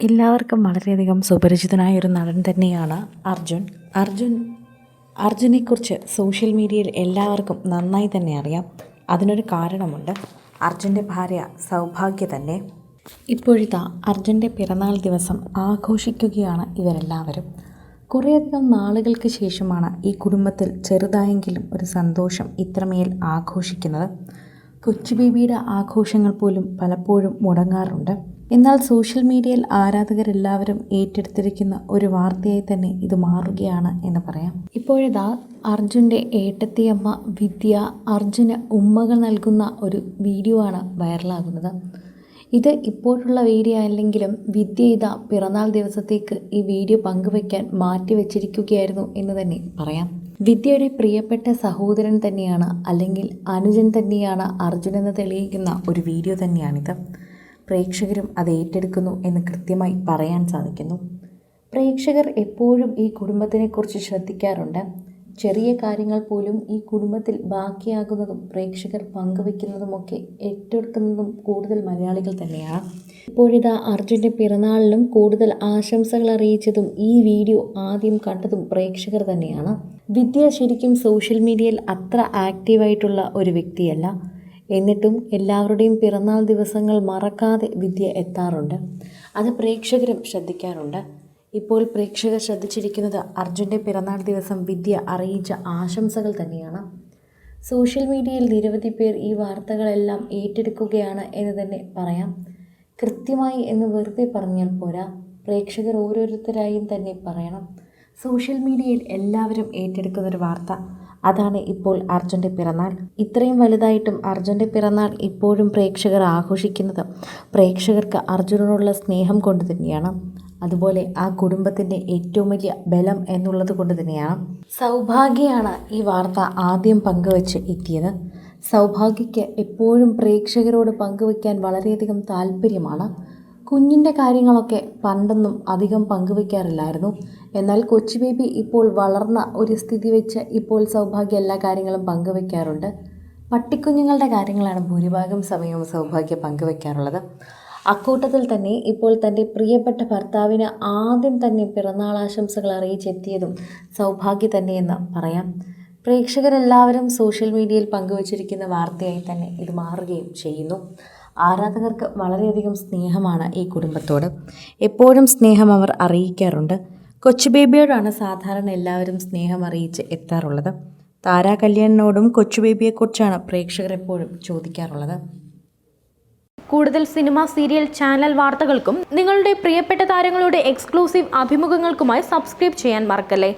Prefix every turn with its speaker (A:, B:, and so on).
A: എല്ലാവർക്കും വളരെയധികം സുപരിചിതനായ ഒരു നടൻ തന്നെയാണ് അർജുൻ. അർജുൻ അർജുനെക്കുറിച്ച് സോഷ്യൽ മീഡിയയിൽ എല്ലാവർക്കും നന്നായി തന്നെ അറിയാം. അതിനൊരു കാരണമുണ്ട്. അർജുന്റെ ഭാര്യ സൗഭാഗ്യ തന്നെ. ഇപ്പോഴത്തെ അർജുന്റെ പിറന്നാൾ ദിവസം ആഘോഷിക്കുകയാണ് ഇവരെല്ലാവരും. കുറേയധികം നാളുകൾക്ക് ശേഷമാണ് ഈ കുടുംബത്തിൽ ചെറുതായെങ്കിലും ഒരു സന്തോഷം ഇത്രമേൽ ആഘോഷിക്കുന്നത്. കൊച്ചു ബേബിയുടെ ആഘോഷങ്ങൾ പോലും പലപ്പോഴും മുടങ്ങാറുണ്ട്. എന്നാൽ സോഷ്യൽ മീഡിയയിൽ ആരാധകരെല്ലാവരും ഏറ്റെടുത്തിരിക്കുന്ന ഒരു വാർത്തയായി തന്നെ ഇത് മാറുകയാണ് എന്ന് പറയാം. ഇപ്പോഴിതാ അർജുന്റെ ഏട്ടത്തിയമ്മ വിദ്യ അർജുന് ഉമ്മകൾ നൽകുന്ന ഒരു വീഡിയോ ആണ് വൈറലാകുന്നത്. ഇത് ഇപ്പോഴുള്ള വീഡിയോ അല്ലെങ്കിലും വിദ്യ ഇതാ പിറന്നാൾ ദിവസത്തേക്ക് ഈ വീഡിയോ പങ്കുവയ്ക്കാൻ മാറ്റിവെച്ചിരിക്കുകയായിരുന്നു എന്ന് തന്നെ പറയാം. വിദ്യയുടെ പ്രിയപ്പെട്ട സഹോദരൻ തന്നെയാണ് അല്ലെങ്കിൽ അനുജൻ തന്നെയാണ് അർജുൻ എന്ന് തെളിയിക്കുന്ന ഒരു വീഡിയോ തന്നെയാണിത്. പ്രേക്ഷകരും അത് ഏറ്റെടുക്കുന്നു എന്ന് കൃത്യമായി പറയാൻ സാധിക്കുന്നു. പ്രേക്ഷകർ എപ്പോഴും ഈ കുടുംബത്തിനെക്കുറിച്ച് ശ്രദ്ധിക്കാറുണ്ട്. ചെറിയ കാര്യങ്ങൾ പോലും ഈ കുടുംബത്തിൽ ബാക്കിയാകുന്നതും പ്രേക്ഷകർ പങ്കുവെക്കുന്നതുമൊക്കെ ഏറ്റെടുക്കുന്നതും കൂടുതൽ മലയാളികൾ തന്നെയാണ്. ഇപ്പോഴിതാ അർജുന്റെ പിറന്നാളിലും കൂടുതൽ ആശംസകൾ അറിയിച്ചതും ഈ വീഡിയോ ആദ്യം കണ്ടതും പ്രേക്ഷകർ തന്നെയാണ്. വിദ്യ ശരിക്കും സോഷ്യൽ മീഡിയയിൽ അത്ര ആക്റ്റീവായിട്ടുള്ള ഒരു വ്യക്തിയല്ല. എന്നിട്ടും എല്ലാവരുടെയും പിറന്നാൾ ദിവസങ്ങൾ മറക്കാതെ വിദ്യ എത്താറുണ്ട്. അത് പ്രേക്ഷകരും ശ്രദ്ധിക്കാറുണ്ട്. ഇപ്പോൾ പ്രേക്ഷകർ ശ്രദ്ധിച്ചിരിക്കുന്നത് അർജുന്റെ പിറന്നാൾ ദിവസം വിദ്യ അറിയിച്ച ആശംസകൾ തന്നെയാണ്. സോഷ്യൽ മീഡിയയിൽ നിരവധി പേർ ഈ വാർത്തകളെല്ലാം ഏറ്റെടുക്കുകയാണ് എന്ന് തന്നെ പറയാം. കൃത്യമായി എന്ന് വെറുതെ പറഞ്ഞാൽ പോരാ. പ്രേക്ഷകർ ഓരോരുത്തരായും തന്നെ പറയണം. സോഷ്യൽ മീഡിയയിൽ എല്ലാവരും ഏറ്റെടുക്കുന്നൊരു വാർത്ത. അതാണ് ഇപ്പോൾ അർജുന്റെ പിറന്നാൾ. ഇത്രയും വലുതായിട്ടും അർജുന്റെ പിറന്നാൾ ഇപ്പോഴും പ്രേക്ഷകർ ആഘോഷിക്കുന്നത് പ്രേക്ഷകർക്ക് അർജുനോടുള്ള സ്നേഹം കൊണ്ട് തന്നെയാണ്. അതുപോലെ ആ കുടുംബത്തിന്റെ ഏറ്റവും വലിയ ബലം എന്നുള്ളത് കൊണ്ട് തന്നെയാണ്. സൗഭാഗ്യയാണ് ഈ വാർത്ത ആദ്യം പങ്കുവച്ച് എത്തിയത്. സൗഭാഗ്യയ്ക്ക് എപ്പോഴും പ്രേക്ഷകരോട് പങ്കുവയ്ക്കാൻ വളരെയധികം താല്പര്യമാണ്. കുഞ്ഞിന്റെ കാര്യങ്ങളൊക്കെ പണ്ടൊന്നും അധികം പങ്കുവയ്ക്കാറില്ലായിരുന്നു എന്നാൽ കൊച്ചു ബേബി ഇപ്പോൾ വളർന്ന ഒരു സ്ഥിതി വെച്ച് ഇപ്പോൾ സൗഭാഗ്യ എല്ലാ കാര്യങ്ങളും പങ്കുവയ്ക്കാറുണ്ട് പട്ടിക്കുഞ്ഞുങ്ങളുടെ കാര്യങ്ങളാണ് ഭൂരിഭാഗം സമയവും സൗഭാഗ്യ പങ്കുവയ്ക്കാറുള്ളത് അക്കൂട്ടത്തിൽ തന്നെ ഇപ്പോൾ തന്റെ പ്രിയപ്പെട്ട ഭർത്താവിന് ആദ്യം തന്നെ പിറന്നാൾ ആശംസകൾ അറിയിച്ചെത്തിയതും സൗഭാഗ്യ തന്നെയെന്ന് പറയാം. പ്രേക്ഷകരെല്ലാവരും സോഷ്യൽ മീഡിയയിൽ പങ്കുവച്ചിരിക്കുന്ന വാർത്തയായി തന്നെ ഇത് മാറുകയും ചെയ്യുന്നു. ആരാധകർക്ക് വളരെയധികം സ്നേഹമാണ് ഈ കുടുംബത്തോട്. എപ്പോഴും സ്നേഹം അവർ അറിയിക്കാറുണ്ട്. കൊച്ചു ബേബിയോടാണ് സാധാരണ എല്ലാവരും സ്നേഹം അറിയിച്ച് എത്താറുള്ളത്. താരാ കല്യാണിനോടും കൊച്ചു ബേബിയെക്കുറിച്ചാണ് പ്രേക്ഷകർ എപ്പോഴും ചോദിക്കാറുള്ളത്.
B: കൂടുതൽ സിനിമ സീരിയൽ ചാനൽ വാർത്തകൾക്കും നിങ്ങളുടെ പ്രിയപ്പെട്ട താരങ്ങളുടെ എക്സ്ക്ലൂസീവ് അഭിമുഖങ്ങൾക്കുമായി സബ്സ്ക്രൈബ് ചെയ്യാൻ മറക്കല്ലേ?